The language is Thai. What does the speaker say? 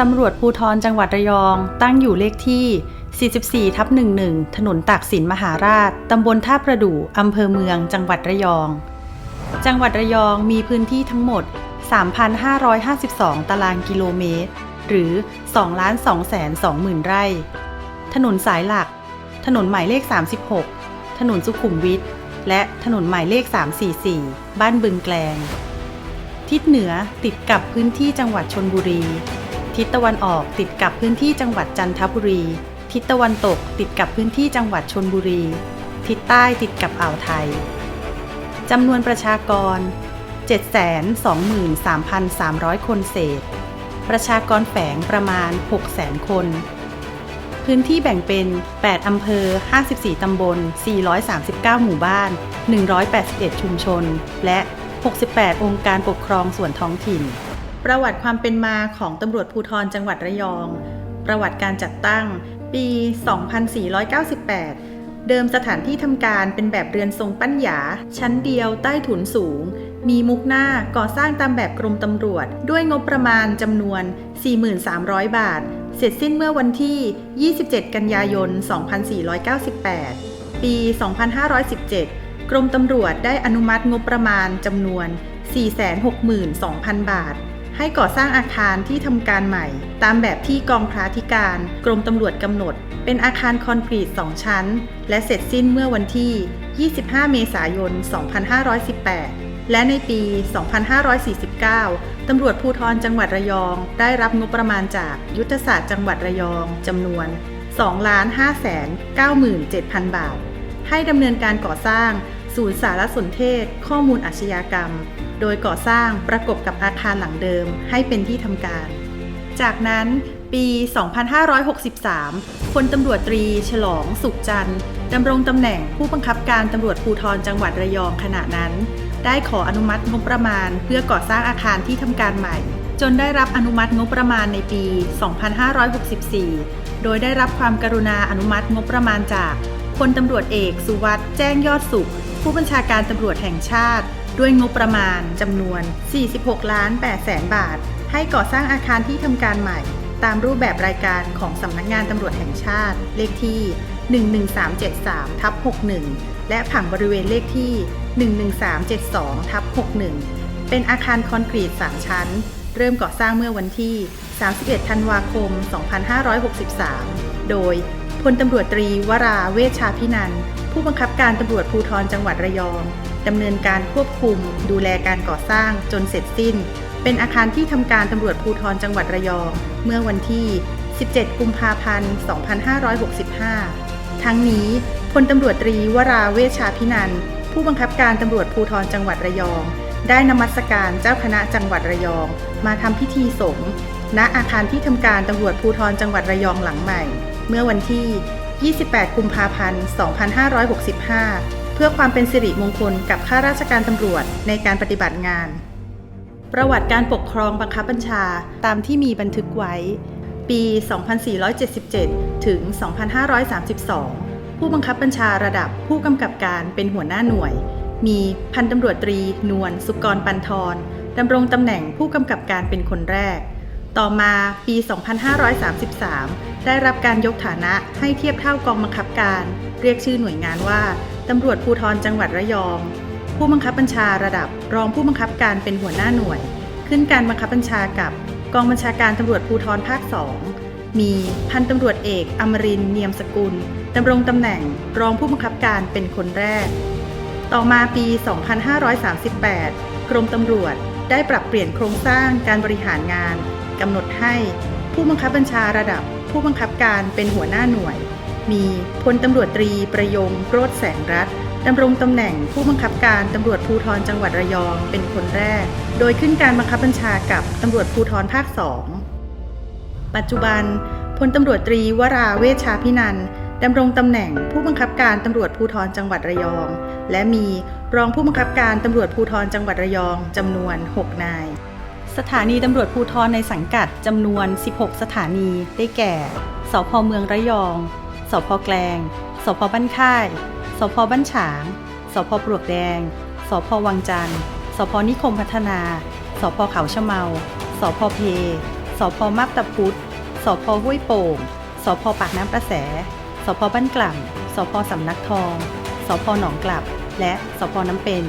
ตำรวจภูธรจังหวัดระยอง ตั้งอยู่เลขที่ 44ทับ11 ถนนตากสินมหาราช ตำบลท่าประดู่อำเภอเมือง จังหวัดระยอง จังหวัดระยองมีพื้นที่ทั้งหมด 3,552 ตารางกิโลเมตร หรือ 2 2 2 0 0 0 0 ไร่ ถนนสายหลัก ถนนหมายเลข 36 ถนนสุขุมวิท และถนนหมายเลข 344 บ้านบึงแกลง ทิศเหนือติดกับพื้นที่จังหวัดชนบุรี ทิศตะวันออกติดกับพื้นที่จังหวัดจันทบุรี ทิศตะวันตกติดกับพื้นที่จังหวัดชนบุรี ทิศใต้ติดกับอ่าวไทยจำนวนประชากร 723,300 คนเศษ ประชากรแฝงประมาณ 600,000 คน พื้นที่แบ่งเป็น 8 อำเภอ 54 ตำบล 439 หมู่บ้าน 181 ชุมชน และ 68 องค์การปกครองส่วนท้องถิ่น ประวัติความเป็นมาของตำรวจภูธรจังหวัดระยอง ประวัติการจัดตั้ง ปี 2498 เดิมสถานที่ทำการเป็นแบบเรือนทรงปั้นหยา ชั้นเดียวใต้ถุนสูง มีมุกหน้าก่อสร้างตามแบบกรมตำรวจ ด้วยงบประมาณจำนวน 4,300 บาท เสร็จสิ้นเมื่อวันที่ 27 กันยายน 2498 ปี 2517 กรมตำรวจได้อนุมัติงบประมาณจำนวน462,000 บาท ให้ก่อสร้างอาคารที่ทำการใหม่ ตามแบบที่กองพระธิการ กรมตำรวจกำหนด เป็นอาคารคอนกรีต 2 ชั้น และเสร็จสิ้นเมื่อวันที่ 25 เมษายน 2518 และในปี 2549 ตำรวจภูธรจังหวัดระยอง ได้รับงบประมาณจากยุทธศาสตร์จังหวัดระยองจำนวน 2,597,000 บาท ให้ดำเนินการก่อสร้าง ศูนย์สารสนเทศ ข้อมูลอาชญากรรม โดยก่อสร้างประกบกับอาคารหลังเดิมให้เป็นที่ทำการ จากนั้นปี 2563 พลตำรวจตรี ฉลอง สุขจันทร์ดำรงตำแหน่งผู้บังคับการตำรวจภูธรจังหวัดระยองขณะนั้น ได้ขออนุมัติงบประมาณ เพื่อก่อสร้างอาคารที่ทำการใหม่ จนได้รับอนุมัติงบประมาณในปี 2564 โดยได้รับความกรุณาอนุมัติงบประมาณจาก พลตำรวจเอกสุวัสด์แจ้งยอดสุข ผู้บัญชาการตำรวจแห่งชาติ ด้วยงบประมาณจำนวน 46 ล้าน8แสนบาท ให้ก่อสร้างอาคารที่ทำการใหม่ ตามรูปแบบรายการของสำนักงานตำรวจแห่งชาติ เลขที่ 11373ทับ61 และผังบริเวณเลขที่ 11372ทับ61 เป็นอาคารคอนกรีต 3 ชั้น เริ่มก่อสร้างเมื่อวันที่ 31 ธันวาคม 2563 โดย พลตำรวจตรีวราเวชชาพินันผู้บังคับการตำรวจภูธรจังหวัดระยองดำเนินการควบคุม ดูแลการก่อสร้างจนเสร็จสิ้น เป็นอาคารที่ทำการตำรวจภูธรจังหวัดระยอง เมื่อวันที่ 17 กุมภาพันธ์ 2565 ทั้งนี้พลตำรวจตรีวราเวชชาพินันผู้บังคับการตำรวจภูธรจังหวัดระยอง ได้นมัสการเจ้าคณะจังหวัดระยอง มาทำพิธีสงฆ์ณอาคารที่ทำการตำรวจภูธรจังหวัดระยองหลังใหม่ เมื่อวันที่ 28 กุมภาพันธ์ 2565 เพื่อความเป็นสิริมงคลกับข้าราชการตำรวจในการปฏิบัติงาน ประวัติการปกครองบังคับบัญชาตามที่มีบันทึกไว้ ปี 2477 ถึง 2532 ผู้บังคับบัญชาระดับผู้กำกับการเป็นหัวหน้าหน่วย มีพันตำรวจตรีนวลสุกรปันทรดำรงตำแหน่งผู้กำกับการเป็นคนแรก ต่อมาปี 2533 ได้รับการยกฐานะให้เทียบเท่ากองบังคับการ เรียกชื่อหน่วยงานว่าตำรวจภูธรจังหวัดระยอง ผู้บังคับบัญชาระดับรองผู้บังคับการเป็นหัวหน้าหน่วย ขึ้นการบังคับบัญชากับกองบัญชาการตำรวจภูธรภาค2มีพันตำรวจเอกอมรินเนียมสกุลดำรงตำแหน่งรองผู้บังคับการเป็นคนแรก ต่อมาปี 2538 กรมตำรวจได้ปรับเปลี่ยนโครงสร้างการบริหารงาน กำหนดให้ผู้บังคับบัญชาระดับผู้บังคับการเป็นหัวหน้าหน่วย มีพลตำรวจตรีประยงโรธแสงรัตดำรงตำแหน่งผู้บังคับการตำรวจภูธรจังหวัดระยองเป็นคนแรก โดยขึ้นการบังคับบัญชากับตำรวจภูธรภาค2ปัจจุบันพลตำรวจตรีวราเวชชาพินันดำรงตำแหน่งผู้บังคับการตำรวจภูธรจังหวัดระยอง และมีรองผู้บังคับการตำรวจภูธรจังหวัดระยองจำนวน 6 นาย สถานีตำรวจภูธรในสังกัดจำนวน 16 สถานีได้แก่ สพเมืองระยอง สพแกลง สพบ้านค่าย สพบ้านฉาง สพปลวกแดง สพวังจันทร์ สพนิคมพัฒนา สพเขาชะเมา สพเพสสพมาบตาพุธสพห้วยโป่ง สพปากน้ำประแส สพบ้านกล่ำสพสำนักทอง สพหนองกลับ และสพน้ำเป็น